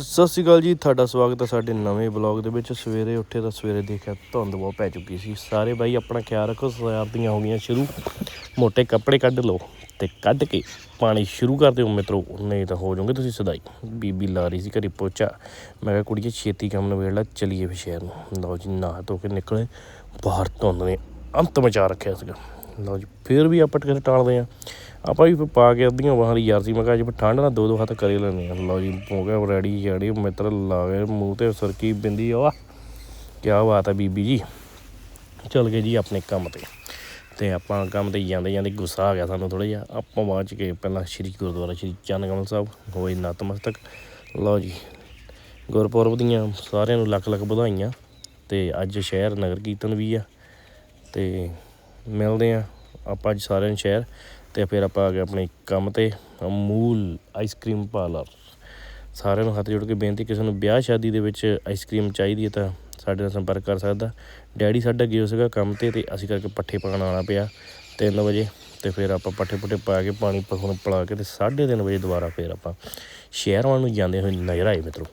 ਸਤਿ ਸ਼੍ਰੀ ਅਕਾਲ ਜੀ, ਤੁਹਾਡਾ ਸਵਾਗਤ ਹੈ ਸਾਡੇ ਨਵੇਂ ਬਲੌਗ ਦੇ ਵਿੱਚ। ਸਵੇਰੇ ਉੱਠੇ ਤਾਂ ਸਵੇਰੇ ਦੇਖਿਆ ਧੁੰਦ ਬਹੁਤ ਪੈ ਚੁੱਕੀ ਸੀ। ਸਾਰੇ ਬਾਈ ਆਪਣਾ ਖਿਆਲ ਰੱਖੋ ਸਰਦੀਆਂ ਹੋ ਗਈਆਂ ਸ਼ੁਰੂ। ਮੋٹے ਕੱਪੜੇ ਕੱਢ ਲਓ ਤੇ ਕੱਢ ਕੇ ਪਾਣੀ ਸ਼ੁਰੂ ਕਰ ਦਿਓ ਮਿੱਤਰੋ। ਨਹੀਂ ਤਾਂ ਹੋ ਜਾਓਗੇ ਤੁਸੀਂ ਸਦਾਈ। ਬੀਬੀ ਲਾ ਰਹੀ ਸੀ ਘਰੇ ਪੋਚਾ। ਮੈਂ ਕਿਹਾ, ਕੁੜੀਏ, ਛੇਤੀ ਕੰਮ ਨਵੇੜ ਲੈ, ਚਲੀਏ ਫਿਰ ਸ਼ਹਿਰ ਨੂੰ। ਲਓ ਜੀ, ਨਹਾ ਧੋ ਕੇ ਨਿਕਲੇ। ਬਾਹਰ ਧੁੰਦ ਨੇ ਅੰਤ ਮਚਾ ਰੱਖਿਆ ਸੀਗਾ। ਲਓ ਜੀ, ਫਿਰ ਵੀ ਆਪਾਂ ਕਿਤੇ ਟਾਲਦੇ ਆ ਆਪਾਂ ਵੀ ਪਾ ਕੇ ਅੱਧੀਆਂ ਬਾਹਾਂ ਦੀ ਯਾਰ ਸੀ, ਮੈਂ ਕਿਹਾ ਅੱਜ ਫਿਰ ਠੰਡ ਨਾਲ ਦੋ ਦੋ ਹੱਥ ਕਰੇ ਲੈਣੇ ਆ ਲਓ ਜੀ, ਹੋ ਗਿਆ ਰੈਡੀ ਜਿਹੜੀ ਮਿੱਤਰ ਲਾ ਮੂੰਹ ਤੇ ਸਰਕੀ ਬਿੰਦੀ ਆ ਕੀ ਬਾਤ ਹੈ ਬੀਬੀ ਜੀ। ਚੱਲ ਗਏ ਜੀ ਆਪਣੇ ਕੰਮ ਤੇ। ਤੇ ਆਪਾਂ ਕੰਮ ਤੇ ਜਾਂਦੇ ਜਾਂਦੇ ਗੁੱਸਾ ਆ ਗਿਆ ਸਾਨੂੰ ਥੋੜਾ ਜਿਹਾ। ਆਪਾਂ ਬਾਅਦ ਕੇ ਪਹਿਲਾਂ ਸ਼੍ਰੀ ਗੁਰਦੁਆਰਾ, ਸ਼੍ਰੀ ਚੰਨ ਕਮਲ ਸਾਹਿਬ, ਹੋਏ ਨਤਮਸਤਕ ਲਓ ਜੀ, ਗੁਰਪੁਰਬ ਦੀਆਂ ਸਾਰਿਆਂ ਨੂੰ ਲੱਖ ਲੱਖ ਵਧਾਈਆਂ। ਤੇ ਅੱਜ ਸ਼ਹਿਰ ਨਗਰ ਕੀਰਤਨ ਵੀ ਆ। ਤੇ ਮਿਲਦੇ ਆ ਆਪਾਂ ਅੱਜ ਸਾਰਿਆਂ ਨੂੰ ਸ਼ਹਿਰ ਤੇ ਫਿਰ ਆਪਾਂ ਆ ਗਏ ਆਪਣੇ ਕੰਮ ਤੇ ਅਮੂਲ ਆਈਸਕ੍ਰੀਮ ਪਾਰਲਰ ਸਾਰਿਆਂ ਨੂੰ ਹੱਥ ਜੋੜ ਕੇ ਬੇਨਤੀ, ਕਿਸੇ ਨੂੰ ਵਿਆਹ ਸ਼ਾਦੀ ਦੇ ਵਿੱਚ ਆਈਸਕ੍ਰੀਮ ਚਾਹੀਦੀ ਹੈ ਤਾਂ ਸਾਡੇ ਨਾਲ ਸੰਪਰਕ ਕਰ ਸਕਦਾ। ਡੈਡੀ ਸਾਡਾ ਗਿਆ ਸੀਗਾ ਕੰਮ ਤੇ ਤੇ ਅਸੀਂ ਕਰਕੇ ਪੱਠੇ ਪਾਣ ਆਉਣਾ ਪਿਆ 3 ਵਜੇ ਤੇ ਫਿਰ ਆਪਾਂ ਪੱਠੇ ਪੁੱਠੇ ਪਾ ਕੇ ਪਾਣੀ ਪਸ਼ੂ ਨੂੰ ਪਿਲਾ ਕੇ ਤੇ 3:30 ਵਜੇ ਦੁਬਾਰਾ ਫਿਰ ਆਪਾਂ ਸ਼ਹਿਰ ਵੱਲ ਨੂੰ ਜਾਂਦੇ ਹੋਏ ਨਜ਼ਰ ਆਏ ਮਿੱਤਰੋ।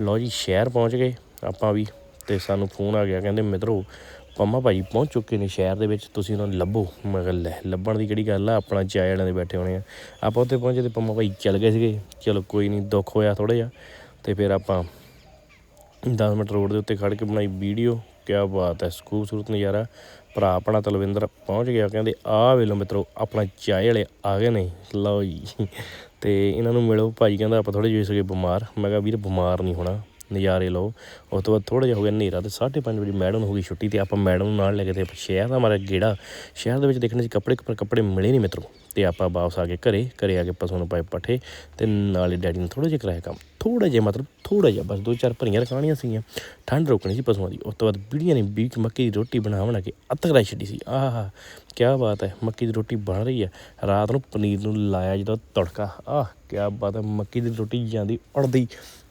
ਲਓ ਜੀ, ਸ਼ਹਿਰ ਪਹੁੰਚ ਗਏ ਆਪਾਂ ਵੀ ਤੇ ਸਾਨੂੰ ਫੋਨ ਆ ਗਿਆ, ਕਹਿੰਦੇ ਮਿੱਤਰੋ ਪੰਮਾ ਭਾਈ, ਪਹੁੰਚ ਚੁੱਕੇ ਨੇ ਸ਼ਹਿਰ ਦੇ ਵਿੱਚ, ਤੁਸੀਂ ਉਹਨਾਂ ਨੂੰ ਲੱਭੋ। ਮੈਂ ਕਿਹਾ, ਲੈ, ਲੱਭਣ ਦੀ ਕਿਹੜੀ ਗੱਲ ਆ? ਆਪਣਾ ਚਾਏ ਵਾਲਿਆਂ ਦੇ ਬੈਠੇ ਹੋਣੇ ਆ। ਆਪਾਂ ਉੱਥੇ ਪਹੁੰਚੇ ਤੇ ਪੰਮਾ ਭਾਈ ਚੱਲ ਗਏ ਸੀਗੇ। ਚਲੋ, ਕੋਈ ਨਹੀਂ, ਦੁੱਖ ਹੋਇਆ ਥੋੜਾ ਜਿਹਾ। ਤੇ ਫਿਰ ਆਪਾਂ 10 ਮਿੰਟ ਰੋਡ ਦੇ ਉੱਤੇ ਖੜ ਕੇ ਬਣਾਈ ਵੀਡੀਓ। ਕਿਆ ਬਾਤ ਹੈ, ਖੂਬਸੂਰਤ ਨਜ਼ਾਰਾ। ਭਰਾ ਆਪਣਾ ਤਲਵਿੰਦਰ ਪਹੁੰਚ ਗਿਆ, ਕਹਿੰਦੇ ਆਹ ਵੇਲੋ ਮਿੱਤਰੋ, ਆਪਣਾ ਚਾਏ ਵਾਲੇ ਆ ਗਏ ਨੇ। ਲਓ ਜੀ। ਤੇ ਇਹਨਾਂ ਨੂੰ ਮਿਲੋ। ਭਾਈ ਕਹਿੰਦਾ, ਆਪਾਂ ਥੋੜੇ ਜਿਹੇ ਸੀਗੇ ਬਿਮਾਰ। ਮੈਂ ਕਿਹਾ, ਵੀਰ, ਬਿਮਾਰ ਨਹੀਂ ਹੋਣਾ। ਨਜ਼ਾਰੇ ਲਓ। ਉਸ ਤੋਂ ਬਾਅਦ ਥੋੜਾ ਜਿਹਾ ਹੋ ਗਿਆ ਹਨੇਰਾ ਤੇ 5:30 ਵਜੇ ਮੈਡਮ ਨੂੰ ਹੋ ਗਈ ਛੁੱਟੀ ਤੇ ਆਪਾਂ ਮੈਡਮ ਨੂੰ ਨਾਲ ਲੈ ਕੇ ਤੇ ਆਪਾਂ ਸ਼ਹਿਰ ਦਾ ਮਾਰਾ ਗੇੜਾ, ਸ਼ਹਿਰ ਦੇ ਵਿੱਚ ਦੇਖਣੇ ਸੀ ਕੱਪੜੇ ਪਰ ਕੱਪੜੇ ਮਿਲੇ ਨਹੀਂ ਮਿੱਤਰੋ। ਤੇ ਆਪਾਂ ਵਾਪਸ ਆ ਗਏ ਘਰੇ ਘਰੇ ਆ ਕੇ ਪਸ਼ੂ ਨੂੰ ਪਾਏ ਪੱਠੇ ਤੇ ਨਾਲੇ ਡੈਡੀ ਨੇ ਥੋੜਾ ਜਿਹਾ ਕਰਾਇਆ ਕੰਮ। ਥੋੜਾ ਜਿਹਾ ਮਤਲਬ ਥੋੜਾ ਜਿਹਾ, ਬਸ ਦੋ ਚਾਰ ਭਰੀਆਂ ਰਖਾਣੀਆਂ ਸੀਗੀਆਂ। ਠੰਡ ਰੋਕਣੀ ਸੀ ਪਸ਼ੂਆਂ ਦੀ। ਉਸ ਤੋਂ ਬਾਅਦ ਬੀੜੀਆਂ ਨੇ ਬੀਕ ਮੱਕੀ ਦੀ ਰੋਟੀ ਬਣਾ ਬਣਾ ਕੇ ਅੱਤ ਕਰਾਈ ਛੱਡੀ ਸੀ। ਆਹ ਕੀ ਬਾਤ ਹੈ, ਮੱਕੀ ਦੀ ਰੋਟੀ ਬਣ ਰਹੀ ਹੈ। ਰਾਤ ਨੂੰ ਪਨੀਰ ਨੂੰ ਲਾਇਆ ਜਦੋਂ ਤੜਕਾ। ਆਹ ਕੀ ਬਾਤ ਹੈ, ਮੱਕੀ ਦੀ ਰੋਟੀ ਜਾਂਦੀ ਉੜਦੀ।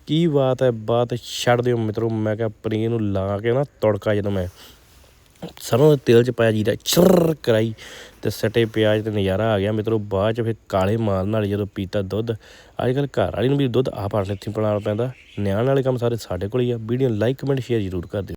ਕੀ ਬਾਤ ਹੈ, ਬਾਤ ਛੱਡ ਦਿਓ ਮਿੱਤਰੋ। ਮੈਂ ਕਿਹਾ ਪਨੀਰ ਨੂੰ ਲਾ ਕੇ ਨਾ ਤੜਕਾ ਜਦੋਂ ਮੈਂ ਸਰੋਂ ਦੇ ਤੇਲ ਚ ਪਾਇਆ ਜੀਰਾ ਚਰ ਕਰਾਈ ਤੇ ਸਟੇ ਪਿਆਜ਼ ਤੇ ਨਜ਼ਾਰਾ ਆ ਗਿਆ ਮਿੱਤਰੋ। ਬਾਅਦ ਚ ਫਿਰ ਕਾਲੇ ਮਾਲ ਨਾਲ ਜਦੋਂ ਪੀਤਾ ਦੁੱਧ ਅੱਜ ਕੱਲ ਘਰ ਵਾਲੀ ਨੂੰ ਵੀ ਦੁੱਧ ਆਪ ਆਣ ਇੱਥੇ ਬਣਾਉਣਾ ਪੈਂਦਾ। ਨਿਆਣ ਵਾਲੇ ਕੰਮ ਸਾਰੇ ਸਾਡੇ ਕੋਲ ਹੀ ਆ। ਵੀਡੀਓ ਲਾਈਕ ਕਮੈਂਟ ਸ਼ੇਅਰ ਜ਼ਰੂਰ ਕਰ ਦਿਓ।